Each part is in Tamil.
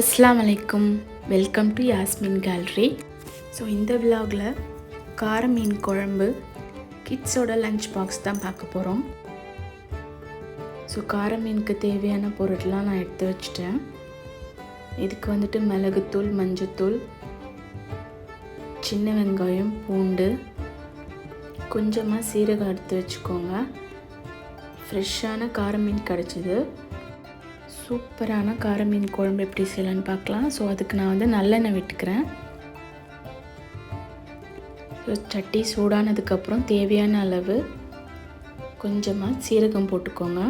அஸ்லாம் அலைக்கும் welcome to Yasmin gallery so இந்த விலாகில் கார மீன் குழம்பு கிட்ஸோட லஞ்ச் பாக்ஸ் தான் பார்க்க போகிறோம் ஸோ கார மீனுக்கு தேவையான பொருட்கள்லாம் நான் எடுத்து வச்சிட்டேன். இதுக்கு வந்துட்டு மிளகுத்தூள் மஞ்சத்தூள் சின்ன வெங்காயம் பூண்டு கொஞ்சமாக சீரகம் எடுத்து வச்சுக்கோங்க. ஃப்ரெஷ்ஷான கார மீன் கிடச்சிது. சூப்பரான கார மீன் குழம்பு எப்படி செய்யலான்னு பார்க்கலாம். ஸோ அதுக்கு நான் வந்து நல்லெண்ணெய் விட்டுக்கிறேன். ஸோ சட்டி சூடானதுக்கப்புறம் தேவையான அளவு கொஞ்சமாக சீரகம் போட்டுக்கோங்க.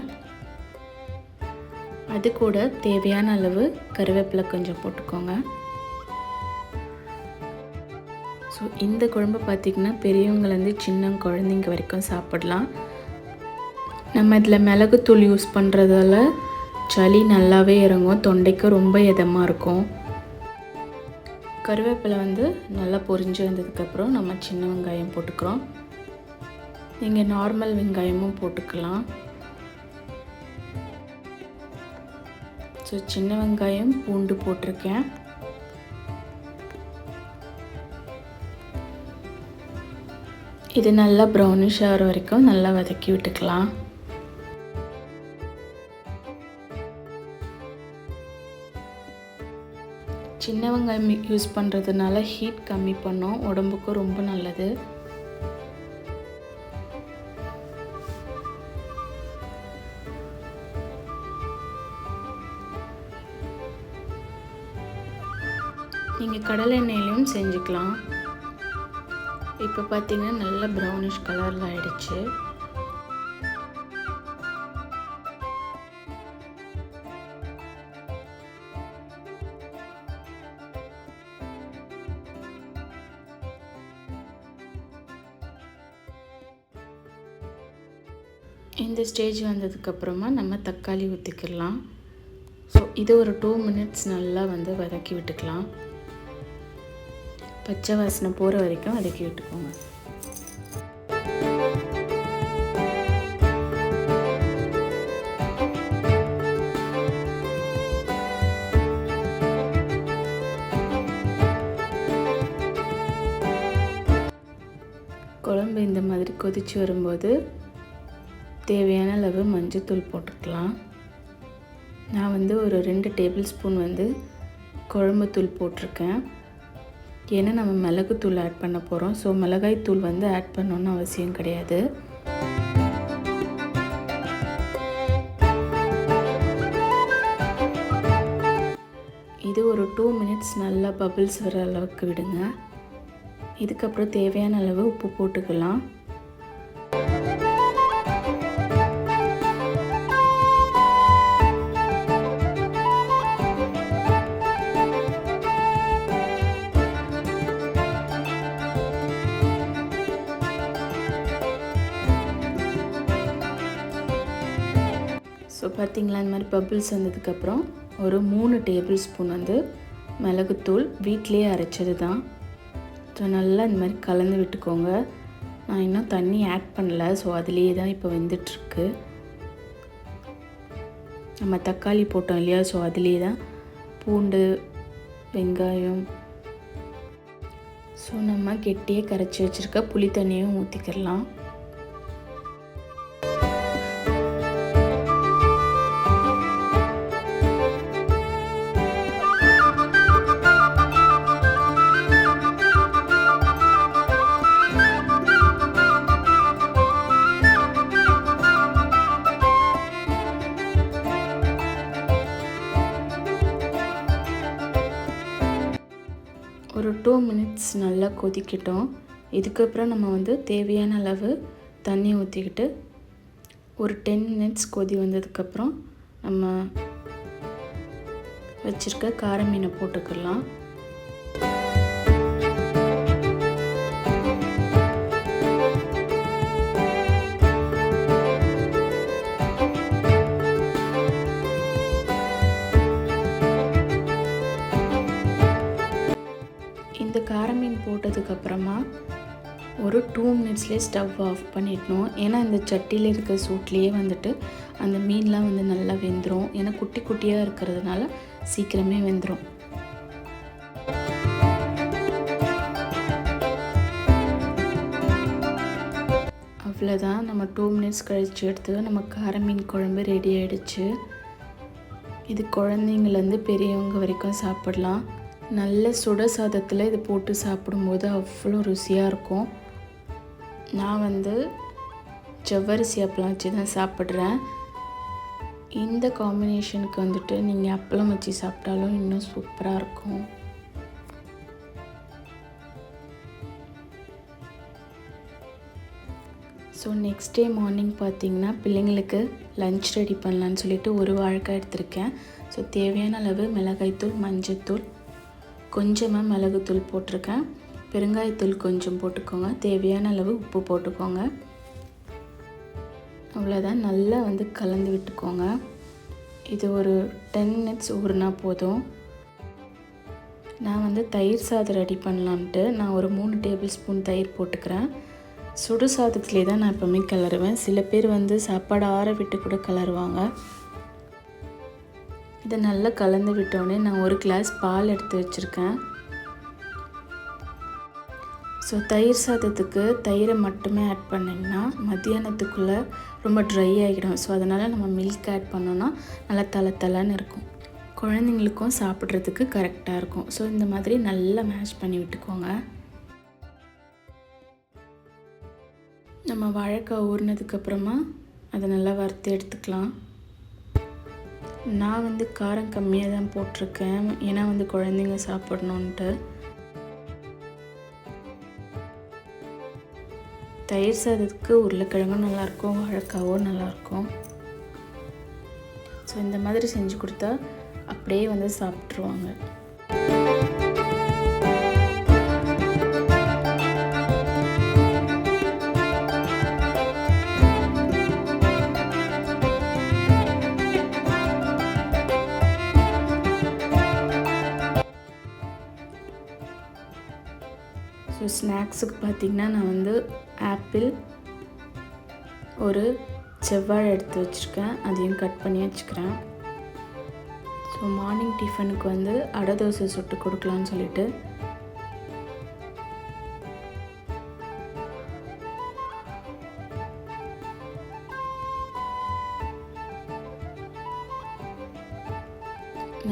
அது கூட தேவையான அளவு கருவேப்பிலை கொஞ்சம் போட்டுக்கோங்க. ஸோ இந்த குழம்பு பார்த்திங்கன்னா பெரியவங்கலேருந்து சின்ன குழந்தைங்க வரைக்கும் சாப்பிடலாம். நம்ம இதில் மிளகுத்தூள் யூஸ் பண்ணுறதால சளி நல்லாவே இறங்கும். தொண்டைக்கு ரொம்ப இதமாக இருக்கும். கருவேப்பிலை வந்து நல்லா பொரிஞ்சு வந்ததுக்கப்புறம் நம்ம சின்ன வெங்காயம் போட்டுக்கிறோம். நீங்கள் நார்மல் வெங்காயமும் போட்டுக்கலாம். ஸோ சின்ன வெங்காயம் பூண்டு போட்டிருக்கேன். இது நல்லா ப்ரௌனிஷ் ஆகிற வரைக்கும் நல்லா வதக்கி விட்டுக்கலாம். சின்ன வெங்காயம் யூஸ் பண்ணுறதுனால ஹீட் கம்மி பண்ணும். உடம்புக்கும் ரொம்ப நல்லது. நீங்கள் கடலை எண்ணெயிலையும் செஞ்சுக்கலாம். இப்போ பார்த்தீங்கன்னா நல்ல ப்ரௌனிஷ் கலரில் ஆயிடுச்சு. ஸ்டேஜ் வந்ததுக்கப்புறமா நம்ம தக்காளி ஊற்றிக்கலாம் ஸோ இது ஒரு டூ மினிட்ஸ் நல்லா வந்து வதக்கி விட்டுக்கலாம். பச்சை வாசனை போகிற வரைக்கும் வதக்கி விட்டுக்கோங்க. குழம்பு இந்த மாதிரி கொதித்து வரும்போது தேவையான அளவு மஞ்சத்தூள் போட்டுக்கலாம். நான் வந்து ஒரு ரெண்டு டேபிள் ஸ்பூன் வந்து குழம்புத்தூள் போட்டிருக்கேன். ஏன்னா நம்ம மிளகுத்தூள் ஆட் பண்ண போகிறோம் ஸோ மிளகாய் தூள் வந்து ஆட் பண்ணணுன்னு அவசியம் கிடையாது. இது ஒரு டூ மினிட்ஸ் நல்லா பபிள்ஸ் வர அளவுக்கு விடுங்க. இதுக்கப்புறம் தேவையான அளவு உப்பு போட்டுக்கலாம். ஸோ பார்த்திங்களா இந்த மாதிரி பபிள்ஸ் வந்ததுக்கப்புறம் ஒரு மூணு டேபிள் ஸ்பூன் வந்து மிளகுத்தூள் வீட்டிலேயே அரைச்சது தான் ஸோ நல்லா இந்த மாதிரி கலந்து விட்டுக்கோங்க. நான் இன்னும் தண்ணி ஆட் பண்ணல. ஸோ அதுலேயே தான் இப்போ வெந்துட்டுருக்கு. நம்ம தக்காளி போட்டோம் இல்லையா? ஸோ அதுலேயே தான் பூண்டு வெங்காயம். ஸோ நம்ம கெட்டியே கரைச்சி வச்சுருக்க புளி தண்ணியும் ஊற்றிக்கிடலாம் மினிட்ஸ் நல்லா கொதிக்கட்டும். இதுக்கப்புறம் நம்ம வந்து தேவையான அளவு தண்ணி ஊற்றிக்கிட்டு ஒரு டென் மினிட்ஸ் கொதி வந்ததுக்கப்புறம் நம்ம வச்சுருக்க கார மீனை போட்டுக்கலாம். போட்டதுக்கப்புறமா ஒரு டூ மினிட்ஸ்லேயே ஸ்டவ் ஆஃப் பண்ணிடணும். ஏன்னா இந்த சட்டியில் இருக்க சூட்லேயே வந்துட்டு அந்த மீன்லாம் வந்து நல்லா வெந்துடும் ஏன்னா குட்டி குட்டியாக இருக்கிறதுனால சீக்கிரமே வெந்துடும் அவ்வளோதான் நம்ம டூ மினிட்ஸ் கழிச்சு எடுத்து நம்ம கார மீன் குழம்பு ரெடி ஆகிடுச்சு இது குழந்தைங்கள்லேருந்து பெரியவங்க வரைக்கும் சாப்பிடலாம். நல்ல சுட சாதத்தில் இது போட்டு சாப்பிடும்போது அவ்வளோ ருசியாக இருக்கும். நான் வந்து ஜவ்வரிசி அப்பளம் வச்சு தான் சாப்பிட்றேன். இந்த காம்பினேஷனுக்கு வந்துட்டு நீங்கள் அப்பளம் வச்சு சாப்பிட்டாலும் இன்னும் சூப்பராக இருக்கும். ஸோ நெக்ஸ்ட் டே மார்னிங் பார்த்தீங்கன்னா பிள்ளைங்களுக்கு லஞ்ச் ரெடி பண்ணலான்னு சொல்லிட்டு ஒரு வாழைக்காய் எடுத்திருக்கேன். ஸோ தேவையான அளவு மிளகாய்த்தூள் மஞ்சத்தூள் கொஞ்சமாக மிளகுத்தூள் போட்டிருக்கேன். பெருங்காயத்தூள் கொஞ்சம் போட்டுக்கோங்க. தேவையான அளவு உப்பு போட்டுக்கோங்க. அவ்வளோதான் நல்லா வந்து கலந்து விட்டுக்கோங்க. இது ஒரு டென் மினிட்ஸ் ஊறுனா போதும். நான் வந்து தயிர் சாதம் ரெடி பண்ணலான்ட்டு நான் ஒரு மூணு டேபிள் ஸ்பூன் தயிர் போட்டுக்கிறேன். சுடு சாதத்துலேயே தான் நான் எப்போவுமே கிளறுவேன். சில பேர் வந்து சாப்பாடு ஆற விட்டு கூட கிளறுவாங்க. இதை நல்லா கலந்து விட்டோடனே நான் ஒரு கிளாஸ் பால் எடுத்து வச்சுருக்கேன். ஸோ தயிர் சாதத்துக்கு தயிரை மட்டுமே ஆட் பண்ணிங்கன்னா மத்தியானத்துக்குள்ளே ரொம்ப ட்ரை ஆகிடும். ஸோ அதனால் நம்ம மில்க் ஆட் பண்ணோன்னா நல்லா தலை தலைன்னு இருக்கும். குழந்தைங்களுக்கும் சாப்பிட்றதுக்கு கரெக்டாக இருக்கும். ஸோ இந்த மாதிரி நல்லா மேஷ் பண்ணி விட்டுக்கோங்க. நம்ம வாழைக்காய் ஊறினதுக்கப்புறமா அதை நல்லா வறுத்து எடுத்துக்கலாம். நான் வந்து காரம் கம்மியாக தான் போட்டிருக்கேன். ஏன்னா வந்து குழந்தைங்க சாப்பிடணுன்ட்டு தயிர் சாதத்துக்கு உருளைக்கிழங்கும் நல்லாயிருக்கும் வாழைக்காவும் நல்லாயிருக்கும். ஸோ இந்த மாதிரி செஞ்சு கொடுத்தா அப்படியே வந்து சாப்பிட்ருவாங்க ஸோ ஸ்நாக்ஸுக்கு பார்த்திங்கன்னா நான் வந்து ஆப்பிள் ஒரு செவ்வாழை எடுத்து வச்சுருக்கேன். அதையும் கட் பண்ணி வச்சுக்கிறேன். ஸோ மார்னிங் டிஃபனுக்கு வந்து அடை தோசை சுட்டு கொடுக்கலான்னு சொல்லிட்டு.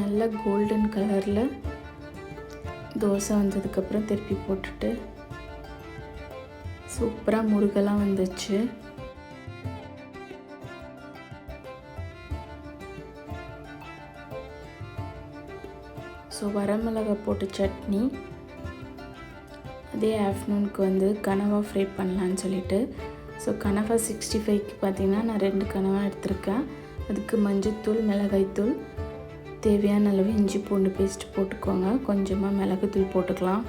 நல்ல கோல்டன் கலரில் தோசை வந்ததுக்கப்புறம் திருப்பி போட்டுட்டு சூப்பராக முருகெல்லாம் வந்துச்சு. ஸோ வரமிளகா போட்டு சட்னி அதே ஆஃப்டர்நூனுக்கு வந்து கனவா ஃப்ரை பண்ணலான்னு சொல்லிட்டு. ஸோ கனவா சிக்ஸ்டி ஃபைவ்க்கு பார்த்தீங்கன்னா நான் ரெண்டு கனவா எடுத்திருக்கேன். அதுக்கு மஞ்சத்தூள் மிளகாய்த்தூள் தேவையான அளவு இஞ்சி பூண்டு பேஸ்ட் போட்டுக்கோங்க. கொஞ்சமாக மிளகுத்தூள் போட்டுக்கலாம்.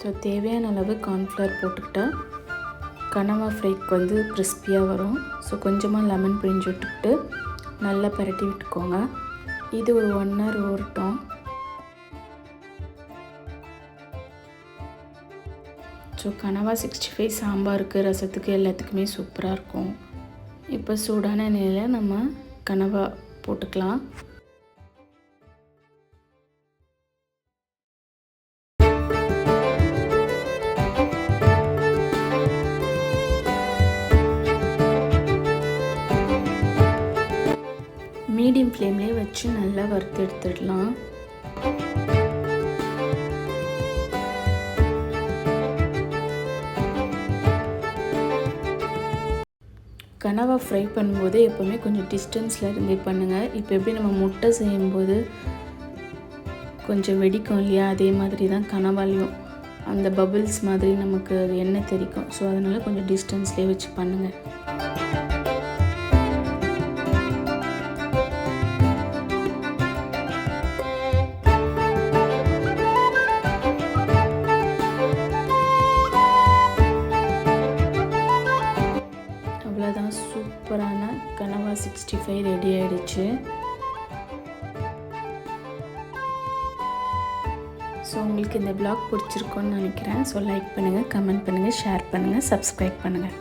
ஸோ தேவையான அளவு கார்ன்ஃப்ளவர் போட்டுக்கிட்டா கனவா ஃப்ரைக்கு வந்து கிறிஸ்பியாக வரும். ஸோ கொஞ்சமாக லெமன் பிழிஞ்சு விட்டுக்கிட்டு நல்லா பரட்டி விட்டுக்கோங்க. இது ஒரு ஒன் ஹவர் ஊறட்டும். ஸோ கனவா சிக்ஸ்டி ஃபைவ் சாம்பாருக்கு ரசத்துக்கு எல்லாத்துக்குமே சூப்பராக இருக்கும். இப்போ சூடான நிலையில் நம்ம கனவா போட்டுக்கலாம். மீடியம் ஃப்ளேம்லேயே வச்சு நல்லா வறுத்து எடுத்துடலாம். கனவா ஃப்ரை பண்ணும்போது எப்போவுமே கொஞ்சம் டிஸ்டன்ஸில் இருந்தே பண்ணுங்கள் இப்போ எப்படி நம்ம முட்டை செய்யும்போது கொஞ்சம் வெடிக்கும் இல்லையா? அதே மாதிரி தான் கனவாலையும். அந்த பபிள்ஸ் மாதிரி நமக்கு எண்ணெய் தெரிக்கும் ஸோ அதனால் கொஞ்சம் டிஸ்டன்ஸ்லேயே வச்சு பண்ணுங்கள் சிக்ஸ்டி ரெடி ஆயிடுச்சு. ஸோ உங்களுக்கு இந்த பிளாக் பிடிச்சிருக்கோன்னு நினைக்கிறேன். ஸோ லைக் பண்ணுங்கள் கமெண்ட் பண்ணுங்கள் ஷேர் பண்ணுங்கள் சப்ஸ்கிரைப் பண்ணுங்கள்